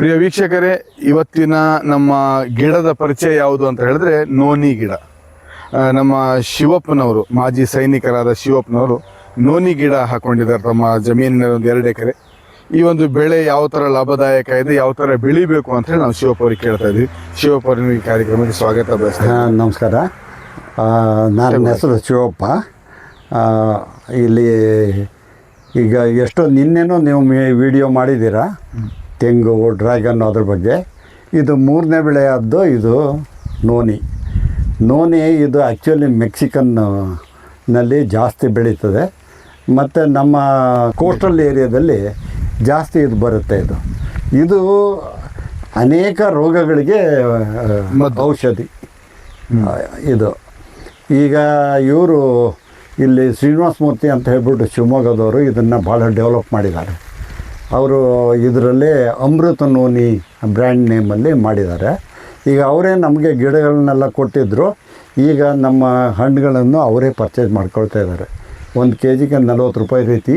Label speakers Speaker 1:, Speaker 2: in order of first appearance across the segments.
Speaker 1: ಪ್ರಿಯ ವೀಕ್ಷಕರೇ ಇವತ್ತಿನ ನಮ್ಮ ಗಿಡದ ಪರಿಚಯ ಯಾವುದು ಅಂತ ಹೇಳಿದ್ರೆ ನೋನಿ ಗಿಡ. ನಮ್ಮ ಶಿವಪ್ಪನವರು ಮಾಜಿ ಸೈನಿಕರಾದ ಶಿವಪ್ಪನವರು ನೋನಿ ಗಿಡ ಹಾಕೊಂಡಿದ್ದಾರೆ. ತಮ್ಮ ಜಮೀನಿನ ಒಂದು ಎರಡು ಎಕರೆ. ಈ ಒಂದು ಬೆಳೆ ಯಾವ ಥರ ಲಾಭದಾಯಕ ಇದೆ ಯಾವ ಥರ ಬೆಳಿಬೇಕು ಅಂತ ಹೇಳಿ ನಾವು ಶಿವಪ್ಪ ಅವ್ರಿಗೆ ಕೇಳ್ತಾ ಇದ್ವಿ. ಶಿವಪ್ಪ ಅವ್ರಿಗೆ ಈ ಕಾರ್ಯಕ್ರಮಕ್ಕೆ ಸ್ವಾಗತ ಬಯಸ್ತೀನಿ
Speaker 2: ಹಾ, ನಮಸ್ಕಾರ. ನನ್ನ ಹೆಸರು ಶಿವಪ್ಪ. ಇಲ್ಲಿ ಈಗ ಎಷ್ಟೋ ನಿನ್ನೆನೂ ನೀವು ವಿಡಿಯೋ ಮಾಡಿದ್ದೀರಾ. ತೆಂಗು ಡ್ರ್ಯಾಗನ್ ಅದ್ರ ಬಗ್ಗೆ. ಇದು ಮೂರನೇ ಬೆಳೆಯಾದ್ದು ಇದು ನೋನಿ. ನೋನಿ ಇದು ಆ್ಯಕ್ಚುಲಿ ಮೆಕ್ಸಿಕನ್ನಲ್ಲಿ ಜಾಸ್ತಿ ಬೆಳೀತದೆ. ಮತ್ತು ನಮ್ಮ ಕೋಸ್ಟಲ್ ಏರಿಯಾದಲ್ಲಿ ಜಾಸ್ತಿ ಇದು ಬರುತ್ತೆ ಇದು. ಇದು ಅನೇಕ ರೋಗಗಳಿಗೆ ಔಷಧಿ ಇದು. ಈಗ ಇವರು ಇಲ್ಲಿ ಶ್ರೀನಿವಾಸ ಮೂರ್ತಿ ಅಂತ ಹೇಳ್ಬಿಟ್ಟು ಶಿವಮೊಗ್ಗದವರು ಇದನ್ನು ಭಾಳ ಡೆವಲಪ್ ಮಾಡಿದ್ದಾರೆ. ಅವರು ಇದರಲ್ಲಿ ಅಮೃತ ನೋನಿ ಬ್ರ್ಯಾಂಡ್ ನೇಮಲ್ಲಿ ಮಾಡಿದ್ದಾರೆ. ಈಗ ಅವರೇ ನಮಗೆ ಗಿಡಗಳನ್ನೆಲ್ಲ ಕೊಟ್ಟಿದ್ದರು ಈಗ ನಮ್ಮ ಹಣ್ಣುಗಳನ್ನು ಅವರೇ ಪರ್ಚೇಸ್ ಮಾಡ್ಕೊಳ್ತಾ ಇದ್ದಾರೆ. ಒಂದು ಕೆ ಜಿಗೆ ನಲ್ವತ್ತು ರೂಪಾಯಿ ರೀತಿ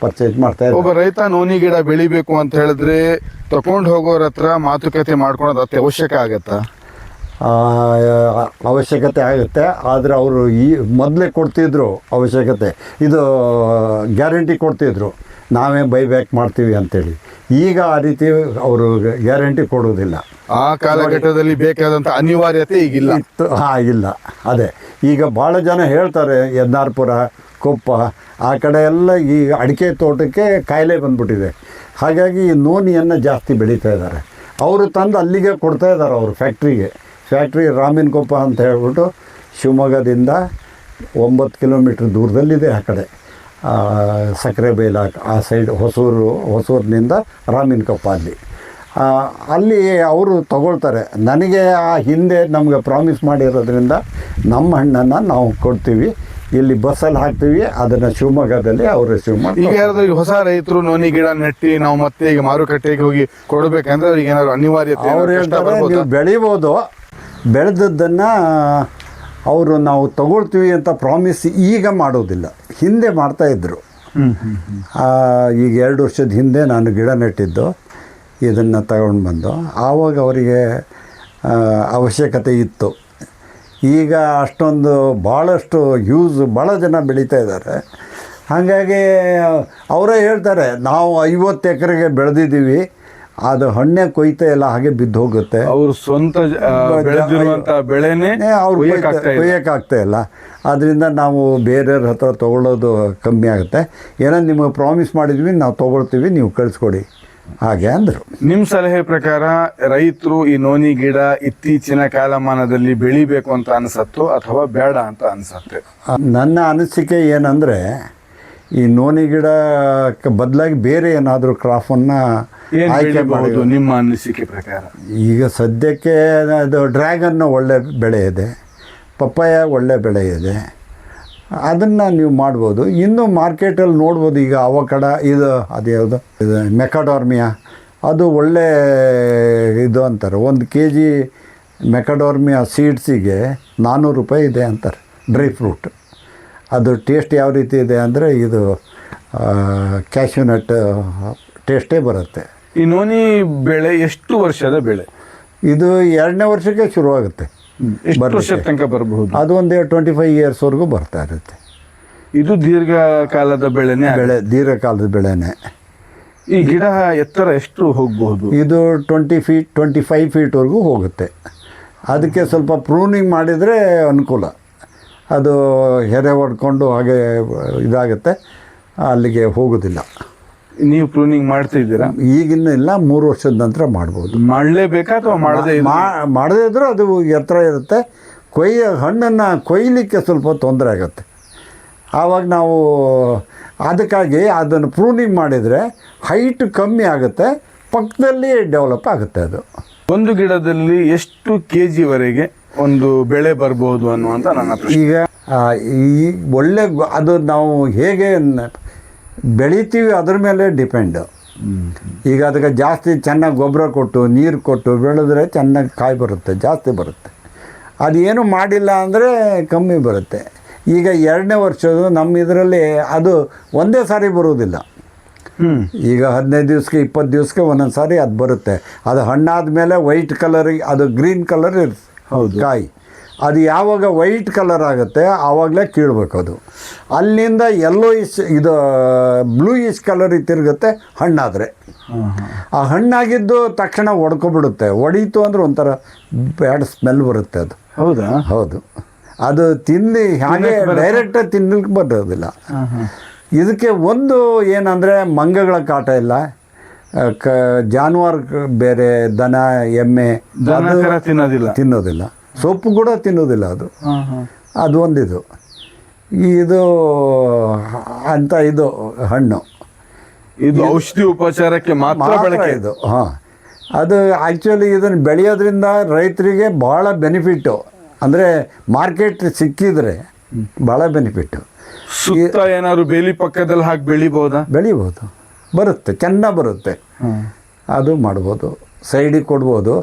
Speaker 2: ಪರ್ಚೇಸ್ ಮಾಡ್ತಾ ಇದ್ದಾರೆ.
Speaker 1: ಒಬ್ಬ ರೈತ ನೋನಿ ಗಿಡ ಬೆಳಿಬೇಕು ಅಂತ ಹೇಳಿದ್ರೆ ತಗೊಂಡು ಹೋಗೋರ ಹತ್ರ ಮಾತುಕತೆ ಮಾಡ್ಕೊಳೋದು ಅತ್ಯವಶ್ಯಕ ಆಗತ್ತಾ?
Speaker 2: ಆ, ಅವಶ್ಯಕತೆ ಆಗುತ್ತೆ. ಆದರೆ ಅವರು ಈ ಮೊದಲೇ ಕೊಡ್ತಿದ್ರು ಅವಶ್ಯಕತೆ. ಇದು ಗ್ಯಾರಂಟಿ ಕೊಡ್ತಿದ್ರು. ನಾವೇ ಬೈಬ್ಯಾಕ್ ಮಾಡ್ತೀವಿ ಅಂತೇಳಿ. ಈಗ ಆ ರೀತಿ ಅವರು ಗ್ಯಾರಂಟಿ ಕೊಡೋದಿಲ್ಲ
Speaker 1: ಆ ಕಾಲಘಟ್ಟದಲ್ಲಿ ಬೇಕಾದಂಥ ಅನಿವಾರ್ಯತೆ ಈಗಿಲ್ಲ.
Speaker 2: ಇತ್ತು ಹಾಂ ಇಲ್ಲ. ಅದೇ. ಈಗ ಭಾಳ ಜನ ಹೇಳ್ತಾರೆ ಯದ್ನಾರ್ಪುರ ಕೊಪ್ಪ ಆ ಕಡೆ ಎಲ್ಲ ಈ ಅಡಿಕೆ ತೋಟಕ್ಕೆ ಕಾಯಿಲೆ ಬಂದ್ಬಿಟ್ಟಿದೆ. ಹಾಗಾಗಿ ಈ ನೋನಿಯನ್ನು ಜಾಸ್ತಿ ಬೆಳೀತಾ ಇದ್ದಾರೆ. ಅವರು ತಂದು ಅಲ್ಲಿಗೆ ಕೊಡ್ತಾ ಇದ್ದಾರೆ ಅವರು ಫ್ಯಾಕ್ಟ್ರಿಗೆ ಫ್ಯಾಕ್ಟ್ರಿ ರಾಮಿನಕೊಪ್ಪ ಅಂತ ಹೇಳ್ಬಿಟ್ಟು ಶಿವಮೊಗ್ಗದಿಂದ ಒಂಬತ್ತು ಕಿಲೋಮೀಟ್ರ್ ದೂರದಲ್ಲಿದೆ ಆ ಕಡೆ. ಸಕ್ಕರೆ ಬೈಲ ಆ ಸೈಡ್ ಹೊಸೂರು ಹೊಸೂರಿನಿಂದ ರಾಮಿನಕೊಪ್ಪ ಅಲ್ಲಿ. ಅಲ್ಲಿ ಅವರು ತಗೊಳ್ತಾರೆ. ನನಗೆ ಆ ಹಿಂದೆ ನಮಗೆ ಪ್ರಾಮಿಸ್ ಮಾಡಿರೋದ್ರಿಂದ ನಮ್ಮ ಹಣ್ಣನ್ನು ನಾವು ಕೊಡ್ತೀವಿ. ಇಲ್ಲಿ ಬಸ್ಸಲ್ಲಿ ಹಾಕ್ತೀವಿ. ಅದನ್ನು ಶಿವಮೊಗ್ಗದಲ್ಲಿ ಅವರು ರಿಸೀವ್
Speaker 1: ಈಗ ಯಾರಾದ್ರೂ ಈಗ ಹೊಸ ರೈತರು ನೋನಿ ಗಿಡ ನೆಟ್ಟಿ ನಾವು ಮತ್ತೆ ಈಗ ಮಾರುಕಟ್ಟೆಗೆ ಹೋಗಿ ಕೊಡಬೇಕಂದ್ರೆ ಅವ್ರಿಗೆ ಏನಾದ್ರು ಅನಿವಾರ್ಯತೆ
Speaker 2: ಅವ್ರು ಹೇಳ್ತಾರೆ ನೀವು ಬೆಳಿಬೋದು. ಬೆಳೆದದ್ದನ್ನು ಅವರು ನಾವು ತಗೊಳ್ತೀವಿ ಅಂತ ಪ್ರಾಮಿಸ್ ಈಗ ಮಾಡೋದಿಲ್ಲ. ಹಿಂದೆ ಮಾಡ್ತಾಯಿದ್ರು. ಈಗ ಎರಡು ವರ್ಷದ ಹಿಂದೆ ನಾನು ಗಿಡ ನೆಟ್ಟಿದ್ದು. ಇದನ್ನು ತಗೊಂಡು ಬಂದು. ಆವಾಗ ಅವರಿಗೆ ಅವಶ್ಯಕತೆ ಇತ್ತು. ಈಗ ಅಷ್ಟೊಂದು ಭಾಳಷ್ಟು ಯೂಸ್ ಭಾಳ ಜನ ಬೆಳೀತಾ ಇದ್ದಾರೆ. ಹಾಗಾಗಿ ಅವರೇ ಹೇಳ್ತಾರೆ ನಾವು ಐವತ್ತು ಎಕರೆಗೆ ಬೆಳೆದಿದ್ದೀವಿ. ಅದು ಹಣ್ಣೆ ಕೊಯ್ತಾ ಇಲ್ಲ ಹಾಗೆ ಬಿದ್ದು ಹೋಗುತ್ತೆ.
Speaker 1: ಅವ್ರು ಸ್ವಂತ ಬೆಳೆನೇ ಕೊಯ್ಯಕ್ಕಾಗ್ತಾ ಇಲ್ಲ.
Speaker 2: ಆದ್ದರಿಂದ ನಾವು ಬೇರೆಯವ್ರ ಹತ್ರ ತೊಗೊಳ್ಳೋದು ಕಮ್ಮಿ ಆಗುತ್ತೆ. ಏನೋ ನಿಮಗೆ ಪ್ರಾಮಿಸ್ ಮಾಡಿದ್ವಿ ನಾವು ತೊಗೊಳ್ತೀವಿ ನೀವು ಕಳಿಸ್ಕೊಡಿ. ಹಾಗೆ ಅಂದರು.
Speaker 1: ನಿಮ್ಮ ಸಲಹೆ ಪ್ರಕಾರ ರೈತರು ಈ ನೋನಿ ಗಿಡ ಇತ್ತೀಚಿನ ಕಾಲಮಾನದಲ್ಲಿ ಬೆಳಿಬೇಕು ಅಂತ ಅನಿಸತ್ತು ಅಥವಾ ಬೇಡ ಅಂತ ಅನಿಸತ್ತೆ?
Speaker 2: ನನ್ನ ಅನಿಸಿಕೆ ಏನಂದರೆ ಈ ನೋನಿ ಗಿಡಕ್ಕೆ ಬದಲಾಗಿ ಬೇರೆ ಏನಾದರೂ ಕ್ರಾಫನ್ನು
Speaker 1: ಏನ್
Speaker 2: ಆಯ್ಕೆ ಮಾಡಿ
Speaker 1: ನಿಮ್ಮ ಅನಿಸಿಕೆ ಪ್ರಕಾರ?
Speaker 2: ಈಗ ಸದ್ಯಕ್ಕೆ ಅದು ಡ್ರ್ಯಾಗನ್ನು ಒಳ್ಳೆ ಬೆಳೆ ಇದೆ ಪಪ್ಪಾಯ ಒಳ್ಳೆ ಬೆಳೆ ಇದೆ. ಅದನ್ನು ನೀವು ಮಾಡ್ಬೋದು. ಇನ್ನು ಮಾರ್ಕೆಟಲ್ಲಿ ನೋಡ್ಬೋದು ಈಗ ಅವಕಡ ಇದು ಅದು ಯಾವುದು? ಇದು ಮೆಕಡಾರ್ಮಿಯಾ. ಅದು ಒಳ್ಳೆ ಇದು ಅಂತಾರೆ. ಒಂದು ಕೆ ಜಿ ಮೆಕಡಾರ್ಮಿಯಾ ಸೀಡ್ಸಿಗೆ ನಾನ್ನೂರು ರೂಪಾಯಿ ಇದೆ ಅಂತಾರೆ ಡ್ರೈ ಫ್ರೂಟ್. ಅದು ಟೇಸ್ಟ್ ಯಾವ ರೀತಿ ಇದೆ ಅಂದರೆ ಇದು ಕ್ಯಾಶ್ಯೂನಟ್ ಟೇಸ್ಟೇ ಬರುತ್ತೆ.
Speaker 1: ಈ ನೋನಿ ಬೆಳೆ ಎಷ್ಟು ವರ್ಷದ ಬೆಳೆ?
Speaker 2: ಇದು ಎರಡನೇ ವರ್ಷಕ್ಕೆ ಶುರುವಾಗುತ್ತೆ.
Speaker 1: ಎಷ್ಟು ತನಕ ಬರಬಹುದು?
Speaker 2: ಅದು ಒಂದು ಟ್ವೆಂಟಿ ಫೈವ್ ಇಯರ್ಸ್ವರೆಗೂ ಬರ್ತಾ ಇರುತ್ತೆ.
Speaker 1: ಇದು ದೀರ್ಘಕಾಲದ ಬೆಳೆನೇ.
Speaker 2: ಬೆಳೆ ದೀರ್ಘಕಾಲದ ಬೆಳೆನೇ.
Speaker 1: ಈ ಗಿಡ ಎತ್ತರ ಎಷ್ಟು ಹೋಗಬಹುದು?
Speaker 2: ಇದು ಟ್ವೆಂಟಿ ಫೀಟ್ ಟ್ವೆಂಟಿ ಫೈವ್ ಫೀಟ್ವರೆಗೂ ಹೋಗುತ್ತೆ. ಅದಕ್ಕೆ ಸ್ವಲ್ಪ ಪ್ರೂನಿಂಗ್ ಮಾಡಿದರೆ ಅನುಕೂಲ. ಅದು ಹೆರೆ ಹೊಡ್ಕೊಂಡು ಹಾಗೆ ಇದಾಗುತ್ತೆ. ಅಲ್ಲಿಗೆ ಹೋಗೋದಿಲ್ಲ.
Speaker 1: ನೀವು ಪ್ರೂನಿಂಗ್ ಮಾಡ್ತಾ ಇದ್ದೀರಾ?
Speaker 2: ಈಗಿನ ಇಲ್ಲ ಮೂರು ವರ್ಷದ ನಂತರ ಮಾಡ್ಬೋದು.
Speaker 1: ಮಾಡಲೇಬೇಕಾ ಅಥವಾ ಮಾಡದೇ
Speaker 2: ಮಾಡದೇ ಇದ್ರೂ ಅದು ಎತ್ತರ ಇರುತ್ತೆ. ಕೊಯ್ಯ ಹಣ್ಣನ್ನು ಕೊಯ್ಲಿಕ್ಕೆ ಸ್ವಲ್ಪ ತೊಂದರೆ ಆಗುತ್ತೆ. ಆವಾಗ ನಾವು ಅದಕ್ಕಾಗಿ ಅದನ್ನು ಪ್ರೂನಿಂಗ್ ಮಾಡಿದರೆ ಹೈಟ್ ಕಮ್ಮಿ ಆಗುತ್ತೆ ಪಕ್ಕದಲ್ಲಿ ಡೆವಲಪ್ ಆಗುತ್ತೆ ಅದು.
Speaker 1: ಒಂದು ಗಿಡದಲ್ಲಿ ಎಷ್ಟು ಕೆ ಜಿವರೆಗೆ ಒಂದು ಬೆಳೆ ಬರ್ಬೋದು ಅನ್ನುವಂಥ ನನ್ನ
Speaker 2: ಈಗ ಈ ಒಳ್ಳೆ ಅದು ನಾವು ಹೇಗೆ ಬೆಳಿತೀವಿ ಅದ್ರ ಮೇಲೆ ಡಿಪೆಂಡು. ಈಗ ಅದಕ್ಕೆ ಜಾಸ್ತಿ ಚೆನ್ನಾಗಿ ಗೊಬ್ಬರ ಕೊಟ್ಟು ನೀರು ಕೊಟ್ಟು ಬೆಳೆದ್ರೆ ಚೆನ್ನಾಗಿ ಕಾಯಿ ಬರುತ್ತೆ ಜಾಸ್ತಿ ಬರುತ್ತೆ. ಅದೇನು ಮಾಡಿಲ್ಲ ಅಂದರೆ ಕಮ್ಮಿ ಬರುತ್ತೆ. ಈಗ ಎರಡನೇ ವರ್ಷದ ನಮ್ಮ ಇದರಲ್ಲಿ ಅದು ಒಂದೇ ಸಾರಿ ಬರುವುದಿಲ್ಲ. ಈಗ ಹದಿನೈದು ದಿವ್ಸಕ್ಕೆ ಇಪ್ಪತ್ತು ದಿವ್ಸಕ್ಕೆ ಒಂದೊಂದು ಸಾರಿ ಅದು ಬರುತ್ತೆ. ಅದು ಹಣ್ಣಾದ ಮೇಲೆ ವೈಟ್ ಕಲರ್ ಅದು ಗ್ರೀನ್ ಕಲರ್ ಇರುತ್ತೆ
Speaker 1: ಹೌದು.
Speaker 2: ಕಾಯಿ. ಅದು ಯಾವಾಗ ವೈಟ್ ಕಲರ್ ಆಗುತ್ತೆ ಆವಾಗಲೇ ಕೀಳ್ಬೇಕು ಅದು. ಅಲ್ಲಿಂದ ಇಸ್ ಇದು ಬ್ಲೂ ಇಸ್ ಕಲರ್ ತಿರುಗುತ್ತೆ ಹಣ್ಣಾದರೆ. ಆ ಹಣ್ಣಾಗಿದ್ದು ತಕ್ಷಣ ಒಡ್ಕೊಬಿಡುತ್ತೆ. ಒಡೀತು ಅಂದ್ರೆ ಒಂಥರ ಬ್ಯಾಡ್ ಸ್ಮೆಲ್ ಬರುತ್ತೆ ಅದು.
Speaker 1: ಹೌದಾ?
Speaker 2: ಹೌದು. ಅದು ತಿಂದು ಹಾಗೆ ಡೈರೆಕ್ಟಾಗಿ ತಿನ್ನಲಿಕ್ಕೆ ಬರೋದಿಲ್ಲ. ಇದಕ್ಕೆ ಒಂದು ಏನಂದರೆ ಮಂಗಗಳ ಕಾಟ ಇಲ್ಲ. ಕ ಜಾನುವಾರು ಬೇರೆ ದನ ಎಮ್ಮೆ
Speaker 1: ತಿನ್ನೋದಿಲ್ಲ.
Speaker 2: ತಿನ್ನೋದಿಲ್ಲ. ಸೊಪ್ಪು ಕೂಡ ತಿನ್ನೋದಿಲ್ಲ ಅದು. ಅದು ಒಂದಿದು. ಇದು ಅಂತ ಇದು ಹಣ್ಣು.
Speaker 1: ಇದು ಔಷಧಿ ಉಪಚಾರಕ್ಕೆ ಮಾತ್ರ ಬಳಕೆ?
Speaker 2: ಇದು ಹಾಂ. ಅದು ಆ್ಯಕ್ಚುಲಿ ಇದನ್ನು ಬೆಳೆಯೋದ್ರಿಂದ ರೈತರಿಗೆ ಭಾಳ ಬೆನಿಫಿಟ್ಟು ಅಂದರೆ ಮಾರ್ಕೆಟ್ ಸಿಕ್ಕಿದರೆ ಭಾಳ ಬೆನಿಫಿಟ್ಟು
Speaker 1: ಸುತ್ತ ಏನಾದ್ರು ಬೇಲಿ ಪಕ್ಕದಲ್ಲಿ ಹಾಕಿ ಬೆಳಿಬೋದಾ?
Speaker 2: ಬೆಳಿಬೋದು. ಬರುತ್ತೆ ಚೆನ್ನಾಗಿ ಬರುತ್ತೆ. ಅದು ಮಾಡ್ಬೋದು. ಸೈಡಿಗೆ ಕೊಡ್ಬೋದು.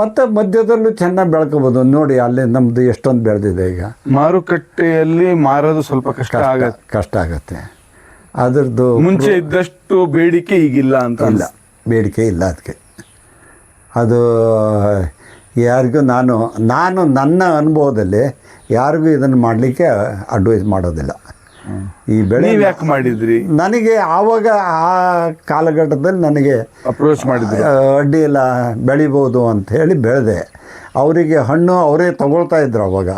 Speaker 2: ಮತ್ತು ಮಧ್ಯದಲ್ಲೂ ಚೆನ್ನಾಗಿ ಬೆಳ್ಕೋಬೋದು. ನೋಡಿ ಅಲ್ಲಿ ನಮ್ಮದು ಎಷ್ಟೊಂದು ಬೆಳೆದಿದೆ ಈಗ.
Speaker 1: ಮಾರುಕಟ್ಟೆಯಲ್ಲಿ ಮಾರೋದು ಸ್ವಲ್ಪ ಕಷ್ಟ ಆಗತ್ತೆ.
Speaker 2: ಕಷ್ಟ ಆಗುತ್ತೆ. ಅದರದ್ದು
Speaker 1: ಮುಂಚೆ ಇದ್ದಷ್ಟು ಬೇಡಿಕೆ ಈಗಿಲ್ಲ ಅಂತ
Speaker 2: ಇಲ್ಲ. ಬೇಡಿಕೆ ಇಲ್ಲ ಅದಕ್ಕೆ ಅದು ಯಾರಿಗೂ ನಾನು ನಾನು ನನ್ನ ಅನುಭವದಲ್ಲಿ ಯಾರಿಗೂ ಇದನ್ನು ಮಾಡಲಿಕ್ಕೆ ಅಡ್ವೈಸ್ ಮಾಡೋದಿಲ್ಲ. ಈ ಬೆಳೆ
Speaker 1: ನೀವ್ ಯಾಕೆ ಮಾಡಿದ್ರಿ?
Speaker 2: ನನಗೆ ಆವಾಗ ಆ ಕಾಲಘಟ್ಟದಲ್ಲಿ ನನಗೆ
Speaker 1: ಅಪ್ರೋಚ್ ಮಾಡಿದ್ರಿ.
Speaker 2: ಅಡ್ಡಿ ಇಲ್ಲ ಬೆಳಿಬೋದು ಅಂತ ಹೇಳಿ ಬೆಳೆದೆ. ಅವರಿಗೆ ಹಣ್ಣು ಅವರೇ ತಗೊಳ್ತಾ ಇದ್ರು ಅವಾಗ.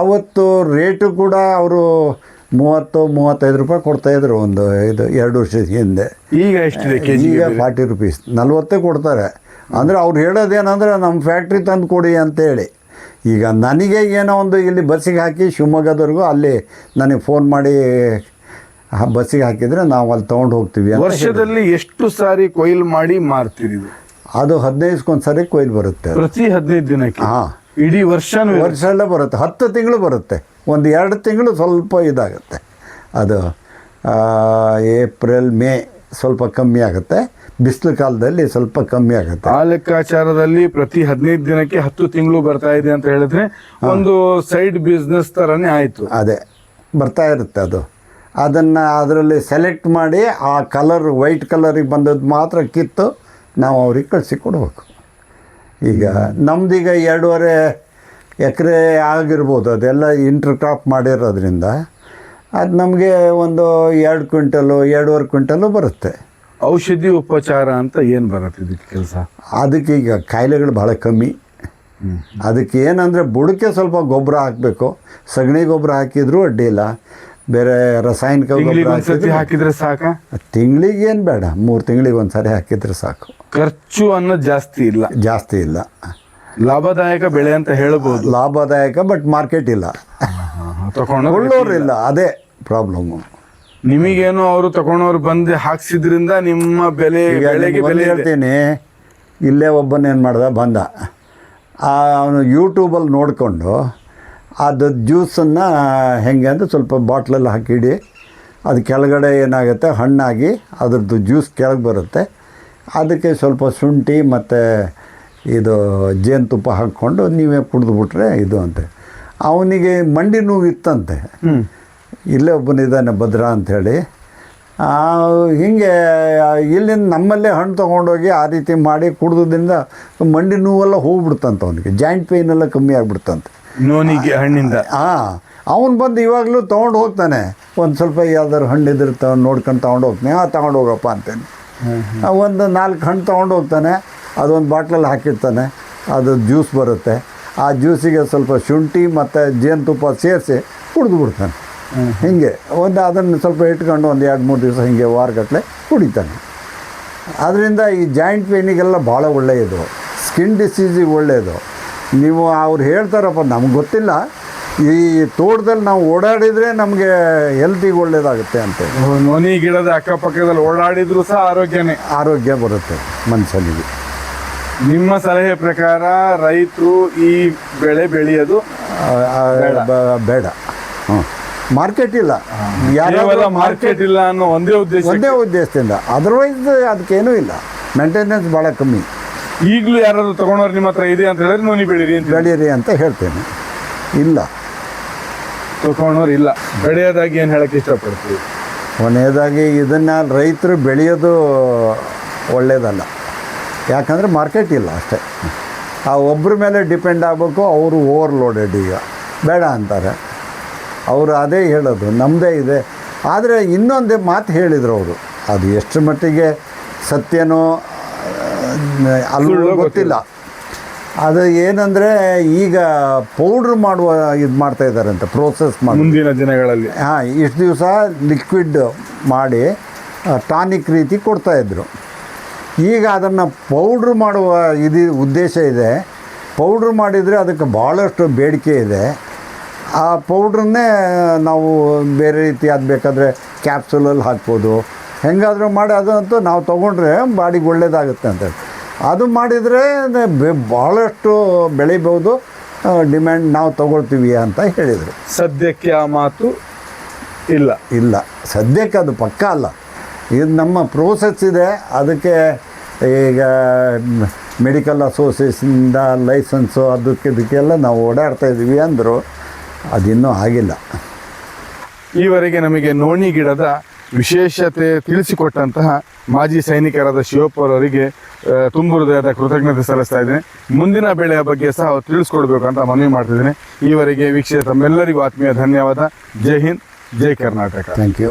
Speaker 2: ಆವತ್ತು ರೇಟು ಕೂಡ ಅವರು ಮೂವತ್ತು ಮೂವತ್ತೈದು ರೂಪಾಯಿ ಕೊಡ್ತಾಯಿದ್ರು ಒಂದು ಇದು ಎರಡು ವರ್ಷದ ಹಿಂದೆ.
Speaker 1: ಈಗ ಎಷ್ಟಿದೆ ಕೆಜಿ
Speaker 2: ಈಗ ಫಾರ್ಟಿ ರುಪೀಸ್ ನಲ್ವತ್ತೇ ಕೊಡ್ತಾರೆ. ಅಂದರೆ ಅವ್ರು ಹೇಳೋದೇನಂದ್ರೆ ನಮ್ಮ ಫ್ಯಾಕ್ಟ್ರಿ ತಂದು ಕೊಡಿ ಅಂತೇಳಿ. ಈಗ ನನಗೆ ಏನೋ ಒಂದು ಇಲ್ಲಿ ಬಸ್ಸಿಗೆ ಹಾಕಿ ಶಿವಮೊಗ್ಗದವರೆಗೂ ಅಲ್ಲಿ ನನಗೆ ಫೋನ್ ಮಾಡಿ ಬಸ್ಸಿಗೆ ಹಾಕಿದರೆ ನಾವು ಅಲ್ಲಿ ತೊಗೊಂಡು ಹೋಗ್ತೀವಿ
Speaker 1: ವರ್ಷದಲ್ಲಿ ಎಷ್ಟು ಸಾರಿ ಕೊಯ್ಲು ಮಾಡಿ ಮಾರ್ತೀರಿ
Speaker 2: ಅದು ಹದಿನೈದಕ್ಕೊಂದು ಸಾರಿ ಕೊಯ್ಲು ಬರುತ್ತೆ
Speaker 1: ಪ್ರತಿ ಹದಿನೈದು ದಿನಕ್ಕೆ?
Speaker 2: ಹಾಂ.
Speaker 1: ಇಡೀ ವರ್ಷ
Speaker 2: ವರ್ಷ ಎಲ್ಲ ಬರುತ್ತೆ. ಹತ್ತು ತಿಂಗಳು ಬರುತ್ತೆ. ಒಂದು ಎರಡು ತಿಂಗಳು ಸ್ವಲ್ಪ ಇದಾಗುತ್ತೆ. ಅದು ಏಪ್ರಿಲ್ ಮೇ ಸ್ವಲ್ಪ ಕಮ್ಮಿ ಆಗುತ್ತೆ. ಬಿಸಿಲು ಕಾಲದಲ್ಲಿ ಸ್ವಲ್ಪ ಕಮ್ಮಿ ಆಗುತ್ತೆ.
Speaker 1: ಆ ಲೆಕ್ಕಾಚಾರದಲ್ಲಿ ಪ್ರತಿ ಹದಿನೈದು ದಿನಕ್ಕೆ ಹತ್ತು ತಿಂಗಳು ಬರ್ತಾ ಇದೆ ಅಂತ ಹೇಳಿದ್ರೆ ಒಂದು ಸೈಡ್ ಬಿಸ್ನೆಸ್ ಥರನೇ ಆಯ್ತು.
Speaker 2: ಅದೇ ಬರ್ತಾ ಇರುತ್ತೆ ಅದು. ಅದನ್ನು ಅದರಲ್ಲಿ ಸೆಲೆಕ್ಟ್ ಮಾಡಿ ಆ ಕಲರ್ ವೈಟ್ ಕಲರಿಗೆ ಬಂದದ್ದು ಮಾತ್ರ ಕಿತ್ತು ನಾವು ಅವ್ರಿಗೆ ಕಳಿಸಿ ಕೊಡಬೇಕು. ಈಗ ನಮ್ದೀಗ ಎರಡೂವರೆ ಎಕರೆ ಆಗಿರ್ಬೋದು ಅದೆಲ್ಲ ಇಂಟರ್ ಕ್ರಾಪ್ ಮಾಡಿರೋದ್ರಿಂದ ಅದು ನಮಗೆ ಒಂದು ಎರಡು ಕ್ವಿಂಟಲು ಎರಡೂವರೆ ಕ್ವಿಂಟಲು ಬರುತ್ತೆ.
Speaker 1: ಔಷಧಿ ಉಪಚಾರ ಅಂತ ಏನು ಬರುತ್ತೆ ಇದಕ್ಕೆ ಕೆಲಸ?
Speaker 2: ಅದಕ್ಕೆ ಈಗ ಕಾಯಿಲೆಗಳು ಭಾಳ ಕಮ್ಮಿ. ಅದಕ್ಕೆ ಏನಂದರೆ ಬುಡಕ್ಕೆ ಸ್ವಲ್ಪ ಗೊಬ್ಬರ ಹಾಕಬೇಕು. ಸಗಣಿ ಗೊಬ್ಬರ ಹಾಕಿದರೂ ಅಡ್ಡಿ ಇಲ್ಲ. ಬೇರೆ ರಾಸಾಯನಿಕ ಗೊಬ್ಬರ
Speaker 1: ಹಾಕಿದ್ರೆ ಸಾಕು?
Speaker 2: ತಿಂಗಳಿಗೆ ಏನು ಬೇಡ. ಮೂರು ತಿಂಗಳಿಗೆ ಒಂದು ಸಾರಿ ಹಾಕಿದ್ರೆ ಸಾಕು.
Speaker 1: ಖರ್ಚು ಅನ್ನೋದು ಜಾಸ್ತಿ ಇಲ್ಲ.
Speaker 2: ಜಾಸ್ತಿ ಇಲ್ಲ.
Speaker 1: ಲಾಭದಾಯಕ ಬೆಳೆ ಅಂತ ಹೇಳ್ಬೋದು.
Speaker 2: ಲಾಭದಾಯಕ ಬಟ್ ಮಾರ್ಕೆಟ್ ಇಲ್ಲ.
Speaker 1: ತಗೊಂಡು
Speaker 2: ಇಲ್ಲ ಅದೇ. ಪ್ರಾಬ್ಲಮ್ಮು
Speaker 1: ನಿಮಗೇನು ಅವರು ತಗೊಂಡವ್ರು ಬಂದು ಹಾಕ್ಸಿದ್ರಿಂದ ನಿಮ್ಮ ಬೆಲೆ ಬೆಳೆಗೆ ಬೆಲೆ.
Speaker 2: ಹೇಳ್ತೀನಿ ಇಲ್ಲೇ ಒಬ್ಬನ ಏನು ಮಾಡ್ದ? ಬಂದ. ಅವನು ಯೂಟ್ಯೂಬಲ್ಲಿ ನೋಡಿಕೊಂಡು ಅದು ಜ್ಯೂಸನ್ನು ಹೆಂಗೆ ಅಂದರೆ ಸ್ವಲ್ಪ ಬಾಟ್ಲಲ್ಲಿ ಹಾಕಿಡಿ. ಅದು ಕೆಳಗಡೆ ಏನಾಗುತ್ತೆ? ಹಣ್ಣಾಗಿ ಅದ್ರದ್ದು ಜ್ಯೂಸ್ ಕೆಳಗೆ ಬರುತ್ತೆ. ಅದಕ್ಕೆ ಸ್ವಲ್ಪ ಶುಂಠಿ ಮತ್ತು ಇದು ಜೇನುತುಪ್ಪ ಹಾಕ್ಕೊಂಡು ನೀವೇ ಕುಡಿದ್ಬಿಟ್ರೆ ಇದು ಅಂತೆ. ಅವನಿಗೆ ಮಂಡಿ ನೋವು ಇತ್ತಂತೆ. ಇಲ್ಲೇ ಒಬ್ಬನಿದ್ದಾನೆ ಭದ್ರ ಅಂಥೇಳಿ ಹೀಗೆ ಇಲ್ಲಿಂದ ನಮ್ಮಲ್ಲೇ ಹಣ್ಣು ತೊಗೊಂಡೋಗಿ ಆ ರೀತಿ ಮಾಡಿ ಕುಡ್ದುದರಿಂದ ಮಂಡಿ ನೋವೆಲ್ಲ ಹೋಗ್ಬಿಡ್ತಂತ ಅವನಿಗೆ. ಜಾಯಿಂಟ್ ಪೇಯ್ನ್ ಎಲ್ಲ ಕಮ್ಮಿ ಆಗಿಬಿಡ್ತಂತೆ.
Speaker 1: ನೋನಿಗೆ ಹಣ್ಣಿಂದ.
Speaker 2: ಹಾಂ ಅವನು ಬಂದು ಇವಾಗಲೂ ತೊಗೊಂಡು ಹೋಗ್ತಾನೆ. ಒಂದು ಸ್ವಲ್ಪ ಯಾವ್ದಾದ್ರು ಹಣ್ಣು ಇದ್ರೆ ತಗೊಂಡು ನೋಡ್ಕೊಂಡು ತೊಗೊಂಡು ಹೋಗ್ತಾನೆ. ಆ ತೊಗೊಂಡು ಹೋಗಪ್ಪ ಅಂತೇನೆ ಒಂದು ನಾಲ್ಕು ಹಣ್ಣು ತೊಗೊಂಡು ಹೋಗ್ತಾನೆ. ಅದೊಂದು ಬಾಟ್ಲಲ್ಲಿ ಹಾಕಿರ್ತಾನೆ. ಅದು ಜ್ಯೂಸ್ ಬರುತ್ತೆ. ಆ ಜ್ಯೂಸಿಗೆ ಸ್ವಲ್ಪ ಶುಂಠಿ ಮತ್ತು ಜೇನುತುಪ್ಪ ಸೇರಿಸಿ ಕುಡಿದು ಬಿಡ್ತಾನೆ. ಹೀಗೆ ಒಂದು ಅದನ್ನು ಸ್ವಲ್ಪ ಇಟ್ಕೊಂಡು ಒಂದು ಎರಡು ಮೂರು ದಿವಸ ಹೀಗೆ ವಾರಗಟ್ಟಲೆ ಕುಡಿತಾನೆ. ಅದರಿಂದ ಈ ಜಾಯಿಂಟ್ ಪೇನಿಗೆಲ್ಲ ಭಾಳ ಒಳ್ಳೆಯದು. ಸ್ಕಿನ್ ಡಿಸೀಸಿಗೆ ಒಳ್ಳೆಯದು. ನೀವು ಅವ್ರು ಹೇಳ್ತಾರಪ್ಪ ನಮ್ಗೆ ಗೊತ್ತಿಲ್ಲ. ಈ ತೋಟದಲ್ಲಿ ನಾವು ಓಡಾಡಿದರೆ ನಮಗೆ ಹೆಲ್ತಿಗೆ ಒಳ್ಳೇದಾಗುತ್ತೆ ಅಂತ
Speaker 1: ನೋನಿ ಗಿಡದ ಅಕ್ಕಪಕ್ಕದಲ್ಲಿ ಓಡಾಡಿದ್ರು ಸಹ ಆರೋಗ್ಯನೇ.
Speaker 2: ಆರೋಗ್ಯ ಬರುತ್ತೆ ಮನುಷ್ಯನಿಗೆ
Speaker 1: ನಿಮ್ಮ ಸಲಹೆ ಪ್ರಕಾರ ರೈತರು ಈ ಬೆಳೆ ಬೆಳೆಯೋದು
Speaker 2: ಬೇಡ. ಹ್ಞೂ ಮಾರ್ಕೆಟ್ ಇಲ್ಲ. ಯಾರಾದ್ರೂ
Speaker 1: ಮಾರ್ಕೆಟ್ ಇಲ್ಲ ಅನ್ನೋ ಒಂದೇ ಉದ್ದೇಶ
Speaker 2: ಒಂದೇ ಉದ್ದೇಶದಿಂದ. ಅದರ್ವೈಸ್ ಅದಕ್ಕೇನೂ ಇಲ್ಲ ಮೇಂಟೆನೆನ್ಸ್ ಭಾಳ ಕಮ್ಮಿ.
Speaker 1: ಈಗಲೂ ಯಾರಾದರೂ ತಗೊಂಡವ್ರು ನಿಮ್ಮ ಹತ್ರ ಇದೆ ಅಂತ ಹೇಳಿದ್ರೆ ನೋನಿ ಬೆಳೀರಿ ಅಂತ
Speaker 2: ಬೆಳೀರಿ ಅಂತ ಹೇಳ್ತೇನೆ. ಇಲ್ಲ.
Speaker 1: ತಗೊಂಡವ್ರು ಇಲ್ಲ. ಬೆಳೆಯೋದಾಗಿ ಏನು ಹೇಳಕ್ಕೆ ಇಷ್ಟಪಡ್ತೀವಿ
Speaker 2: ಕೊನೆಯದಾಗಿ ಇದನ್ನು ರೈತರು ಬೆಳೆಯೋದು ಒಳ್ಳೆಯದಲ್ಲ ಯಾಕಂದರೆ ಮಾರ್ಕೆಟ್ ಇಲ್ಲ ಅಷ್ಟೇ. ಆ ಒಬ್ಬರ ಮೇಲೆ ಡಿಪೆಂಡ್ ಆಗಬೇಕು ಅವರು ಓವರ್ಲೋಡೆಡ್ ಈಗ. ಬೇಡ ಅಂತಾರೆ. ಅವರು ಅದೇ ಹೇಳೋದು ನಮ್ಮದೇ ಇದೆ. ಆದರೆ ಇನ್ನೊಂದೇ ಮಾತು ಹೇಳಿದರು ಅವರು. ಅದು ಎಷ್ಟು ಮಟ್ಟಿಗೆ ಸತ್ಯನೋ ಅಲ್ಲೂ ಗೊತ್ತಿಲ್ಲ. ಅದು ಏನಂದರೆ ಈಗ ಪೌಡ್ರ್ ಮಾಡುವ ಇದು ಮಾಡ್ತಾ ಇದ್ದಾರೆ ಅಂತ ಪ್ರೋಸೆಸ್ ಮಾಡಿ.
Speaker 1: ಮುಂದಿನ ದಿನಗಳಲ್ಲಿ.
Speaker 2: ಹಾಂ ಇಷ್ಟು ದಿವಸ ಲಿಕ್ವಿಡ್ ಮಾಡಿ ಟಾನಿಕ್ ರೀತಿ ಕೊಡ್ತಾಯಿದ್ರು ಈಗ ಅದನ್ನು ಪೌಡ್ರ್ ಮಾಡುವ ಇದು ಉದ್ದೇಶ ಇದೆ. ಪೌಡ್ರ್ ಮಾಡಿದರೆ ಅದಕ್ಕೆ ಭಾಳಷ್ಟು ಬೇಡಿಕೆ ಇದೆ. ಆ ಪೌಡ್ರನ್ನೇ ನಾವು ಬೇರೆ ರೀತಿ ಅದು ಬೇಕಾದರೆ ಕ್ಯಾಪ್ಸುಲಲ್ಲಿ ಹಾಕ್ಬೋದು. ಹೆಂಗಾದರೂ ಮಾಡಿ ಅದಂತೂ ನಾವು ತೊಗೊಂಡ್ರೆ ಬಾಡಿಗೆ ಒಳ್ಳೇದಾಗುತ್ತೆ ಅಂತ ಅದು ಮಾಡಿದರೆ ಭಾಳಷ್ಟು ಬೆಳಿಬೋದು. ಡಿಮ್ಯಾಂಡ್ ನಾವು ತೊಗೊಳ್ತೀವಿ ಅಂತ ಹೇಳಿದರು.
Speaker 1: ಸದ್ಯಕ್ಕೆ ಆ ಮಾತು ಇಲ್ಲ.
Speaker 2: ಇಲ್ಲ. ಸದ್ಯಕ್ಕೆ ಅದು ಪಕ್ಕ ಅಲ್ಲ. ಇದು ನಮ್ಮ ಪ್ರೋಸೆಸ್ ಇದೆ. ಅದಕ್ಕೆ ಈಗ ಮೆಡಿಕಲ್ ಅಸೋಸಿಯೇಷನಿಂದ ಲೈಸೆನ್ಸು ಅದಕ್ಕೆ ಇದಕ್ಕೆಲ್ಲ ನಾವು ಓಡಾಡ್ತಾ ಇದ್ದೀವಿ ಅಂದರು. ಅದಿನ್ನೂ ಆಗಿಲ್ಲ.
Speaker 1: ಈವರೆಗೆ ನಮಗೆ ನೋಣಿ ಗಿಡದ ವಿಶೇಷತೆ ತಿಳಿಸಿಕೊಟ್ಟಂತಹ ಮಾಜಿ ಸೈನಿಕರಾದ ಶಿವಪ್ಪರವರಿಗೆ ತುಂಬು ಹೃದಯದ ಕೃತಜ್ಞತೆ ಸಲ್ಲಿಸ್ತಾ ಇದ್ದೇನೆ. ಮುಂದಿನ ಬೆಳೆಯ ಬಗ್ಗೆ ಸಹ ಅವರು ತಿಳಿಸ್ಕೊಡ್ಬೇಕು ಅಂತ ಮನವಿ ಮಾಡ್ತಿದ್ದೇನೆ. ಈವರೆಗೆ ವೀಕ್ಷಿಸಿದ ತಮ್ಮೆಲ್ಲರಿಗೂ ಆತ್ಮೀಯ ಧನ್ಯವಾದ. ಜೈ ಹಿಂದ್ ಜೈ ಕರ್ನಾಟಕ.
Speaker 2: Thank you